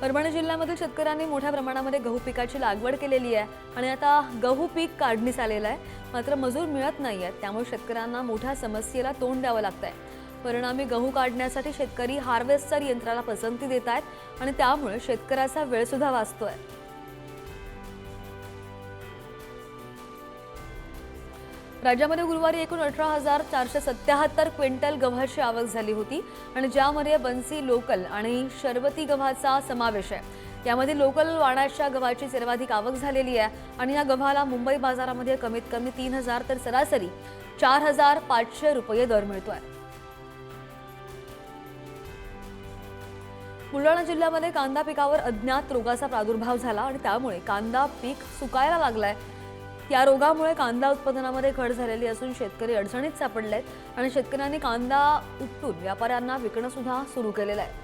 परभणी जिल्ह्यामधील शेतकऱ्यांनी मोठ्या प्रमाणामध्ये गहू पिकाची लागवड केलेली आहे आणि आता गहू पीक काढणीस आलेलं आहे. मात्र मजूर मिळत नाही आहेत. त्यामुळे शेतकऱ्यांना मोठ्या समस्येला तोंड द्यावं लागतंय. परिणामी गहू काढण्यासाठी शेतकरी हार्वेस्टर यंत्राला पसंती देत आहेत आणि त्यामुळे शेतकऱ्याचा वेळसुद्धा वाचतो वाचतोय. राज्यामध्ये गुरुवारी एकूण अठरा हजार चारशे सत्याहत्तर क्विंटल गव्हाची आवक झाली होती आणि ज्यामध्ये बन्सी लोकल आणि शरबती गव्हाचा समावेश आहे. यामध्ये लोकल वाणाच्या गव्हाची सर्वाधिक आवक झालेली आहे आणि या गव्हाला मुंबई बाजारामध्ये कमीत कमी तीन हजार तर सरासरी चार हजार पाचशे रुपये दर मिळतोय. बुलढाणा जिल्ह्यामध्ये कांदा पिकावर अज्ञात रोगाचा प्रादुर्भाव झाला आणि त्यामुळे कांदा पीक सुकायला लागलाय. या रोगामुळे कांदा उत्पादनामध्ये घट झालेली असून शेतकरी अडचणीत सापडले आहेत आणि शेतकऱ्यांनी कांदा उपटून व्यापाऱ्यांना विकणं सुद्धा सुरू केलेलं आहे.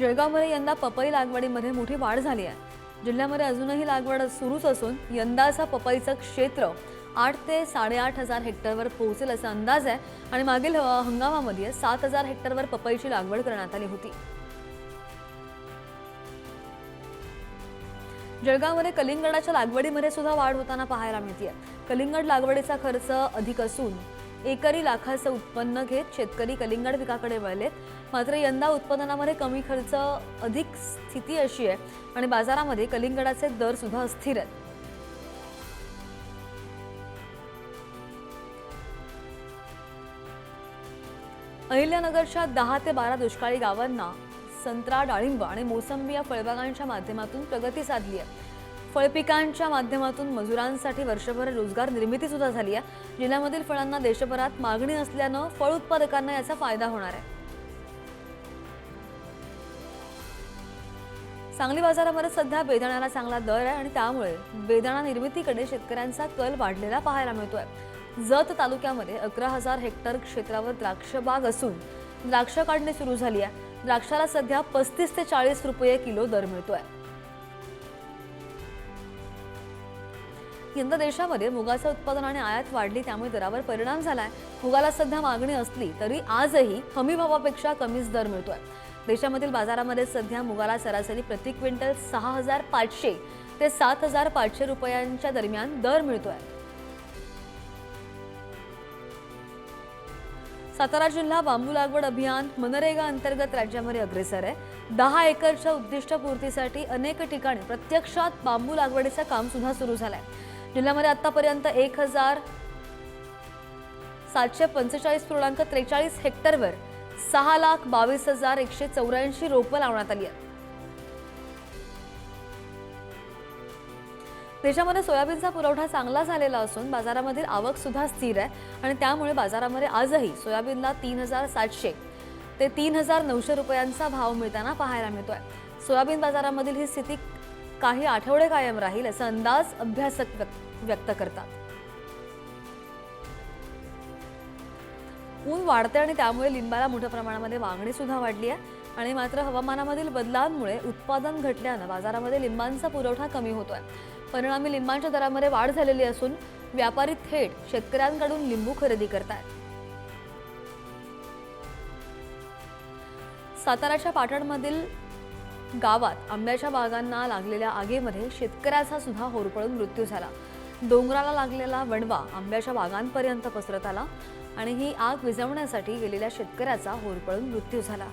जळगावमध्ये यंदा पपई लागवडीमध्ये मोठी वाढ झाली आहे. जिल्ह्यामध्ये अजूनही लागवड सुरूच असून यंदाचा पपईचं क्षेत्र आठ ते साडेआठ हजार हेक्टरवर पोहोचेल असा अंदाज आहे आणि मागील हंगामामध्ये सात हजार हेक्टरवर पपईची लागवड करण्यात आली होती. जळगावमध्ये कलिंगडाच्या लागवडीमध्ये सुद्धा वाढ होताना पाहायला मिळते कलिंगड लागवडीचा खर्च अधिक असून एकरी लाखाचं उत्पन्न घेत शेतकरी कलिंगड पिकाकडे वळलेत. मात्र यंदा उत्पादनामध्ये कमी खर्च अधिक स्थिती अशी आहे आणि बाजारामध्ये कलिंगडाचे दर सुद्धा अस्थिर आहेत. अहिल्यानगरच्या दहा ते बारा दुष्काळी गावांना संत्रा डाळिंब आणि मोसंबी या फळबागांच्या माध्यमातून प्रगती साधली आहे. फळपिकांच्या माध्यमातून मजुरांसाठी वर्षभर रोजगार निर्मिती सुद्धा झाली आहे. जिल्ह्यामधील फळांना देशभरात मागणी असल्यानं फळ उत्पादकांना याचा फायदा होणार आहे. सांगली बाजारामध्ये सध्या बेदाण्याला चांगला दर आहे आणि त्यामुळे बेदाणा निर्मितीकडे शेतकऱ्यांचा कल वाढलेला पाहायला मिळतोय. जत तालुक्यामध्ये अकरा हजार हेक्टर क्षेत्रावर द्राक्ष बाग असून द्राक्ष काढणी सुरू झाली आहे. द्राक्षाला सध्या पस्तीस ते चाळीस रुपये किलो दर मिळतोय. यंदा देशामध्ये मुगाचं उत्पादन आणि आयात वाढली त्यामुळे दरावर परिणाम झालाय. मुगाला सध्या मागणी असली तरी आजही हमी भावापेक्षा कमीच दर मिळतोय. देशामधील बाजारामध्ये सध्या मुगाला सरासरी प्रति क्विंटल सहा हजार पाचशे ते सात हजार पाचशे रुपयांच्या दरम्यान दर मिळतोय. सातारा जिल्हा बांबू लागवड अभियान मनरेगा अंतर्गत राज्यामध्ये अग्रेसर आहे. दहा एकरच्या उद्दिष्टपूर्तीसाठी अनेक ठिकाणी प्रत्यक्षात बांबू लागवडीचं काम सुद्धा सुरू झालंय. जिल्ह्यामध्ये आतापर्यंत एक हजार सातशे पंचेचाळीस पूर्णांक त्रेचाळीस हेक्टरवर सहा लाख बावीस हजार एकशे चौऱ्याऐंशी रोपं लावण्यात आली आहेत. देशामध्ये सोयाबीनचा पुरवठा चांगला झालेला असून बाजारामधील आवक सुद्धा स्थिर आहे आणि त्यामुळे बाजारामध्ये आजही सोयाबीनला तीन हजार सातशे ते तीन हजार नऊशे रुपयांचा भाव मिळताना पाहायला मिळतोय. सोयाबीन बाजारामधील ही स्थिती काही आठवडे कायम राहील असा अंदाज अभ्यासक व्यक्त- व्यक्त करतात. ऊन वाढते आणि त्यामुळे लिंबाला मोठ्या प्रमाणामध्ये मागणी सुद्धा वाढली आहे. आणि मात्र हवामानामधील बदलांमुळे उत्पादन घटल्यानं बाजारामध्ये लिंबांचा पुरवठा कमी होतोय. परिणामी लिंबांच्या दरामध्ये वाढ झालेली असून व्यापारी थेट शेतकऱ्यांकडून लिंबू खरेदी करतात. साताराच्या पाटणमधील गावात आंब्याच्या बागांना लागलेल्या आगीमध्ये शेतकऱ्याचा सुद्धा होरपळून मृत्यू झाला. डोंगराला लागलेला वणवा आंब्याच्या बागांपर्यंत पसरत आला आणि ही आग विझवण्यासाठी गेलेल्या शेतकऱ्याचा होरपळून मृत्यू झाला.